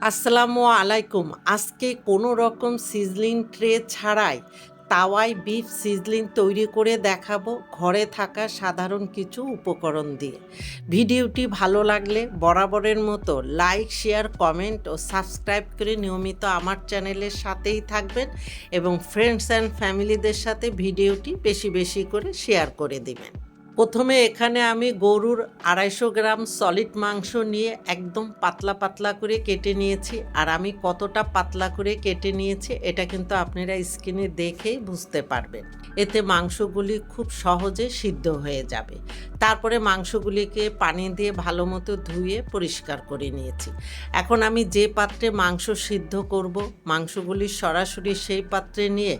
আসসালামু আলাইকুম। আজকে কোনো রকম সিজলিং ট্রে ছাড়াই তাওয়ায় বিফ সিজলিং তৈরি করে দেখাবো ঘরে থাকা সাধারণ কিছু উপকরণ দিয়ে। ভিডিওটি ভালো লাগলে বরাবরের মতো লাইক, শেয়ার, কমেন্ট ও সাবস্ক্রাইব করে নিয়মিত আমার চ্যানেলের সাথেই থাকবেন এবং ফ্রেন্ডস অ্যান্ড ফ্যামিলিদের সাথে ভিডিওটি বেশি বেশি করে শেয়ার করে দিবেন। প্রথমে এখানে আমি গরুর আড়াইশো গ্রাম সলিড মাংস নিয়ে একদম পাতলা পাতলা করে কেটে নিয়েছি। আর আমি কতটা পাতলা করে কেটে নিয়েছি, এটা কিন্তু আপনারা স্কিনে দেখেই বুঝতে পারবেন। এতে মাংসগুলি খুব সহজে সিদ্ধ হয়ে যাবে। তারপরে মাংসগুলিকে পানি দিয়ে ভালো মতো ধুয়ে পরিষ্কার করে নিয়েছি। এখন আমি যে পাত্রে মাংস সিদ্ধ করব, মাংসগুলি সরাসরি সেই পাত্রে নিয়ে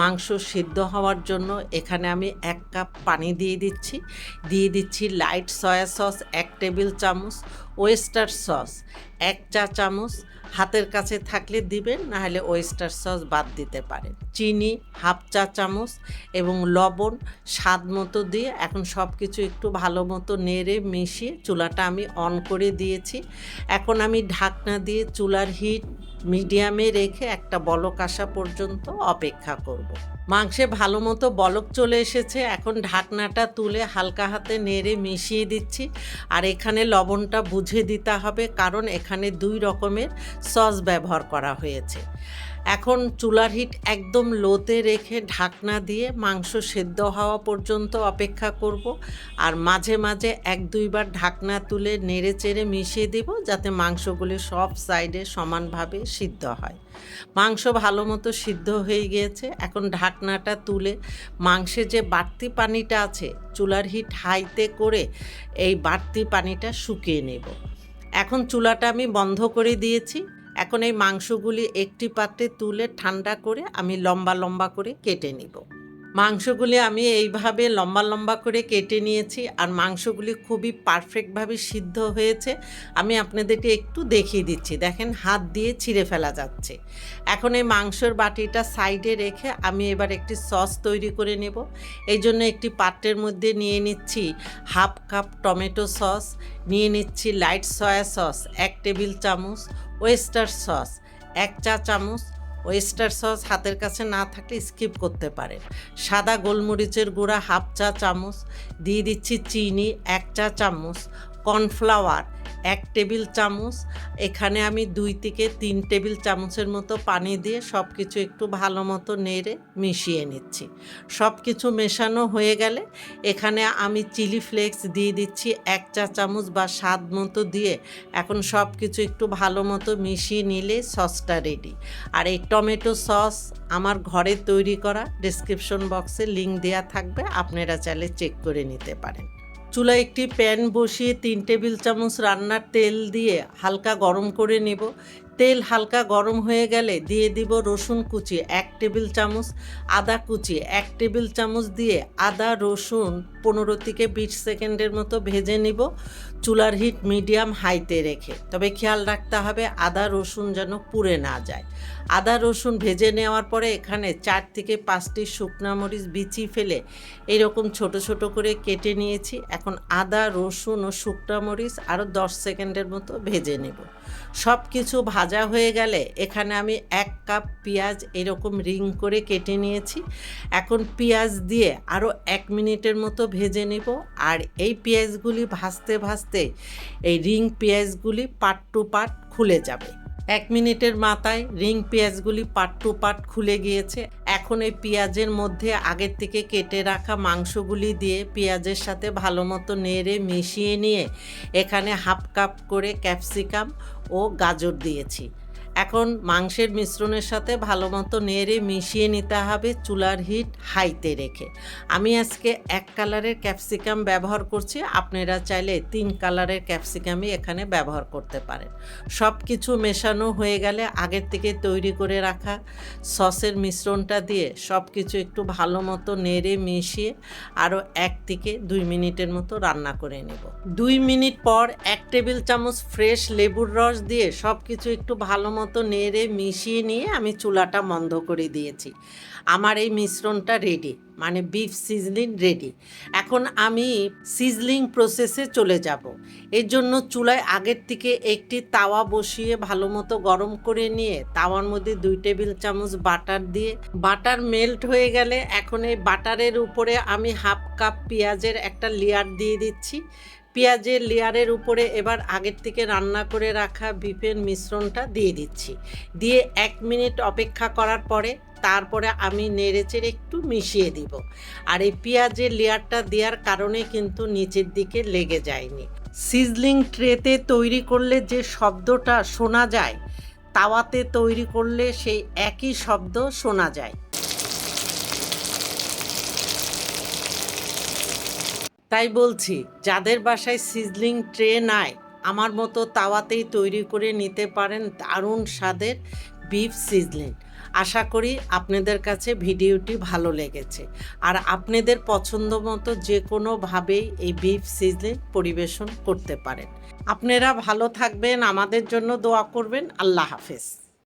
মাংস সিদ্ধ হওয়ার জন্য এখানে আমি এক কাপ পানি দিয়ে দিচ্ছি। দিয়ে দিচ্ছি লাইট সয়া সস এক টেবিল চামচ ওয়েস্টার সস এক চা চামচ। হাতের কাছে থাকলে দিবেন, নাহলে ওয়েস্টার সস বাদ দিতে পারেন। চিনি হাফ চা চামচ এবং লবণ স্বাদ মতো দিয়ে এখন সব কিছু একটু ভালো মতো নেড়ে মিশিয়ে চুলাটা আমি অন করে দিয়েছি। এখন আমি ঢাকনা দিয়ে চুলার হিট মিডিয়ামে রেখে একটা বলক আসা পর্যন্ত অপেক্ষা করব। মাংসে ভালো মতো বলক চলে এসেছে। এখন ঢাকনাটা তুলে হালকা হাতে নেড়ে মিশিয়ে দিচ্ছি। আর এখানে লবণটা বুঝে দিতে হবে, কারণ এখানে দুই রকমের সস ব্যবহার করা হয়েছে। এখন চুলার হিট একদম লোতে রেখে ঢাকনা দিয়ে মাংস সেদ্ধ হওয়া পর্যন্ত অপেক্ষা করব। আর মাঝে মাঝে এক দুইবার ঢাকনা তুলে নেড়ে চেড়ে মিশিয়ে দিব যাতে মাংসগুলি সব সাইডে সমানভাবে সিদ্ধ হয়। মাংস ভালো মতো সিদ্ধ হয়ে গিয়েছে। এখন ঢাকনাটা তুলে মাংসে যে বাড়তি পানিটা আছে চুলার হিট হাইতে করে এই বাড়তি পানিটা শুকিয়ে নেব। এখন চুলাটা আমি বন্ধ করে দিয়েছি। এখন এই মাংসগুলি একটি পাত্রে তুলে ঠান্ডা করে আমি লম্বা লম্বা করে কেটে নিব। মাংসগুলি আমি এইভাবে লম্বা লম্বা করে কেটে নিয়েছি আর মাংসগুলি খুবই পারফেক্টভাবে সিদ্ধ হয়েছে। আমি আপনাদেরকে একটু দেখিয়ে দিচ্ছি। দেখেন, হাত দিয়ে ছিঁড়ে ফেলা যাচ্ছে। এখন এই মাংসর বাটিটা সাইডে রেখে আমি এবার একটি সস তৈরি করে নেব। এই জন্য একটি পাত্রের মধ্যে নিয়ে নিচ্ছি হাফ কাপ টমেটো সস, নিয়ে নিচ্ছি লাইট সয়া সস, এক টেবিল চামচ ওয়েস্টার সস। এক চা চামচ ওয়েস্টার সস হাতের কাছে না থাকলে স্কিপ করতে পারেন। সাদা গোলমরিচের গুঁড়া হাফ চা চামচ, দিয়ে দিচ্ছি চিনি এক চা চামচ কর্নফ্লাওয়ার, এক টেবিল চামচ। এখানে আমি দুই থেকে তিন টেবিল চামচের মতো পানি দিয়ে সব কিছু একটু ভালো মতো নেড়ে মিশিয়ে নিচ্ছি। সব কিছু মেশানো হয়ে গেলে এখানে আমি চিলি ফ্লেক্স দিয়ে দিচ্ছি এক চা চামচ বা স্বাদ মতো দিয়ে। এখন সব কিছু একটু ভালো মতো মিশিয়ে নিলে সসটা রেডি আর এই টমেটো সস আমার ঘরে তৈরি করা ডিসক্রিপশন বক্সে লিঙ্ক দেওয়া থাকবে, আপনারা চাইলে চেক করে নিতে পারেন। চুলায় একটি প্যান বসিয়ে তিন টেবিল চামচ রান্নার তেল দিয়ে হালকা গরম করে নেব। তেল হালকা গরম হয়ে গেলে দিয়ে দিব রসুন কুচি, এক টেবিল চামচ আদা কুচি, এক টেবিল চামচ দিয়ে আদা, রসুন পনেরো থেকে বিশ সেকেন্ডের মতো ভেজে নিব। চুলার হিট মিডিয়াম হাইতে রেখে। তবে খেয়াল রাখতে হবে আদা, রসুন যেন পুড়ে না যায়। আদা, রসুন ভেজে নেওয়ার পরে এখানে চার থেকে পাঁচটি শুকনা মরিচ বিচি ফেলে এরকম ছোট ছোট করে কেটে নিয়েছি। এখন আদা, রসুন ও শুকনা মরিচ আরও দশ সেকেন্ডের মতো ভেজে নেব। সব কিছু ভাজা হয়ে গেলে এখানে আমি এক কাপ পেঁয়াজ এরকম রিং করে কেটে নিয়েছি। এখন পেঁয়াজ দিয়ে আরও এক মিনিটের মতো ভেজে নেব। আর এই পেঁয়াজগুলি ভাজতে ভাজতে এই রিং পেঁয়াজগুলি পাট টু পাট খুলে যাবে। এক মিনিটের মাথায় রিং পেঁয়াজগুলি পাট টু পাট খুলে গিয়েছে। এখন এই পেঁয়াজের মধ্যে আগের থেকে কেটে রাখা মাংসগুলি দিয়ে পেঁয়াজের সাথে ভালো মতো নেড়ে মিশিয়ে নিয়ে এখানে হাফ কাপ করে ক্যাপসিকাম ও গাজর দিয়েছি। এখন মাংসের মিশ্রণের সাথে ভালো মতো নেড়ে মিশিয়ে নিতে হবে চুলার হিট হাইতে রেখে। আমি আজকে এক কালারের ক্যাপসিকাম ব্যবহার করছি, আপনারা চাইলে তিন কালারের ক্যাপসিকামই এখানে ব্যবহার করতে পারেন। সব কিছু মেশানো হয়ে গেলে আগের থেকে তৈরি করে রাখা সসের মিশ্রণটা দিয়ে সব কিছু একটু ভালো মতো নেড়ে মিশিয়ে আরও এক থেকে দুই মিনিটের মতো রান্না করে নেব। দুই মিনিট পর এক টেবিল চামচ ফ্রেশ লেবুর রস দিয়ে সব কিছু একটু ভালো মতো মতো নেড়ে মিশিয়ে নিয়ে আমি চুলাটা বন্ধ করে দিয়েছি। আমার এই মিশ্রণটা রেডি মানে বিফ সিজলিং রেডি এখন আমি সিজলিং প্রসেসে চলে যাব। এর জন্য চুলায় আগের থেকে একটি তাওয়া বসিয়ে ভালো মতো গরম করে নিয়ে তাওয়ার মধ্যে দুই টেবিল চামচ বাটার দিয়ে, বাটার মেল্ট হয়ে গেলে এখন এই বাটারের উপরে আমি হাফ কাপ পেঁয়াজের একটা লেয়ার দিয়ে দিচ্ছি। পেঁয়াজের লেয়ারের উপরে এবার আগের থেকে রান্না করে রাখা বিফের মিশ্রণটা দিয়ে দিচ্ছি। দিয়ে এক মিনিট অপেক্ষা করার পরে তারপরে আমি নেড়েচেড়ে একটু মিশিয়ে দিব। আর এই পেঁয়াজের লেয়ারটা দেওয়ার কারণে কিন্তু নিচের দিকে লেগে যায়নি। সিজলিং ট্রেতে তৈরি করলে যে শব্দটা শোনা যায়, তাওয়াতে তৈরি করলে সেই একই শব্দ শোনা যায়। তাই বলছি, যাদের বাসায় সিজলিং ট্রে নাই, আমার মতো তাওয়াতেই তৈরি করে নিতে পারেন দারুণ স্বাদের বিফ সিজলিং। আশা করি আপনাদের কাছে ভিডিওটি ভালো লেগেছে। আর আপনাদের পছন্দ মতো যে কোনোভাবেই এই বিফ সিজলিং পরিবেশন করতে পারেন। আপনারা ভালো থাকবেন, আমাদের জন্য দোয়া করবেন। আল্লাহ হাফেজ।